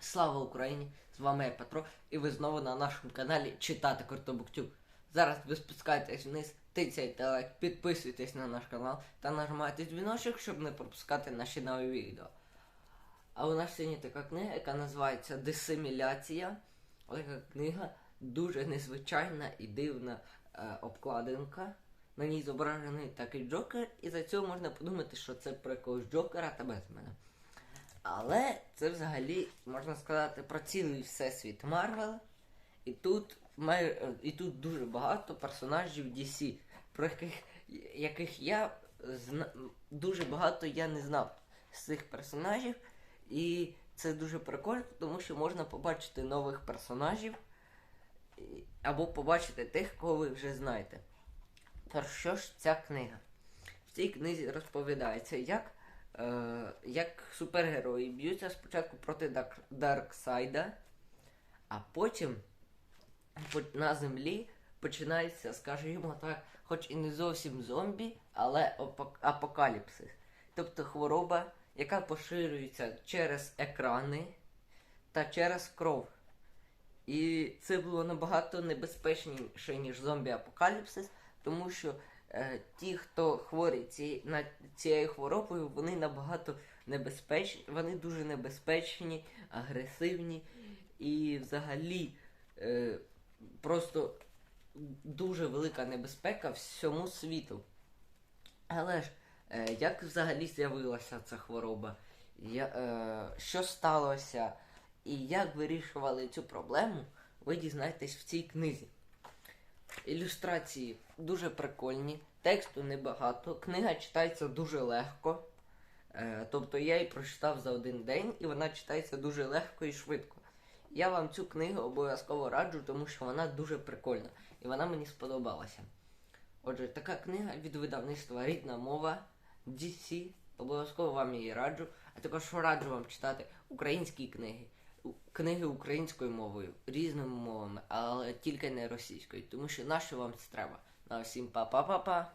Слава Україні! З вами я Петро, і ви знову на нашому каналі Читати Куртобуктюб. Зараз ви спускаєтесь вниз, тицяйте лайк, підписуйтесь на наш канал та нажимайте дзвіночок, щоб не пропускати наші нові відео. А у нас сьогодні така книга, яка називається Дисиміляція. Така книга дуже незвичайна і дивна е, обкладинка. На ній зображений такий Джокер, і за цього можна подумати, що це про якогось Джокера та Бетмена. Але це взагалі можна сказати про цілий всесвіт Марвел. І тут май... і тут дуже багато персонажів DC, про яких, яких я зна... дуже багато я не знав з цих персонажів. І це дуже прикольно, тому що можна побачити нових персонажів або побачити тих, кого ви вже знаєте. Про що ж ця книга? В цій книзі розповідається, як, як супергерої б'ються спочатку проти Дарксайда, а потім на землі починається, скажімо так, хоч і не зовсім зомбі, але апокаліпсис. Тобто хвороба, яка поширюється через екрани та через кров. І це було набагато небезпечніше, ніж зомбі-апокаліпсис, тому що е, ті, хто хворі ці, на цією хворобою, вони набагато небезпечні, вони дуже небезпечні, агресивні і взагалі е, просто дуже велика небезпека всьому світу. Але ж, е, як взагалі з'явилася ця хвороба? Я, е, що сталося? І як вирішували цю проблему, ви дізнаєтесь в цій книзі. Ілюстрації дуже прикольні, тексту небагато, книга читається дуже легко. Е, тобто я її прочитав за один день, і вона читається дуже легко і швидко. Я вам цю книгу обов'язково раджу, тому що вона дуже прикольна і вона мені сподобалася. Отже, така книга від видавництва Рідна мова DC. Обов'язково вам її раджу. А також раджу вам читати українські книги. Книги українською мовою, різними мовами, але тільки не російською, тому що нащо вам це треба? На всім па-па-па-па.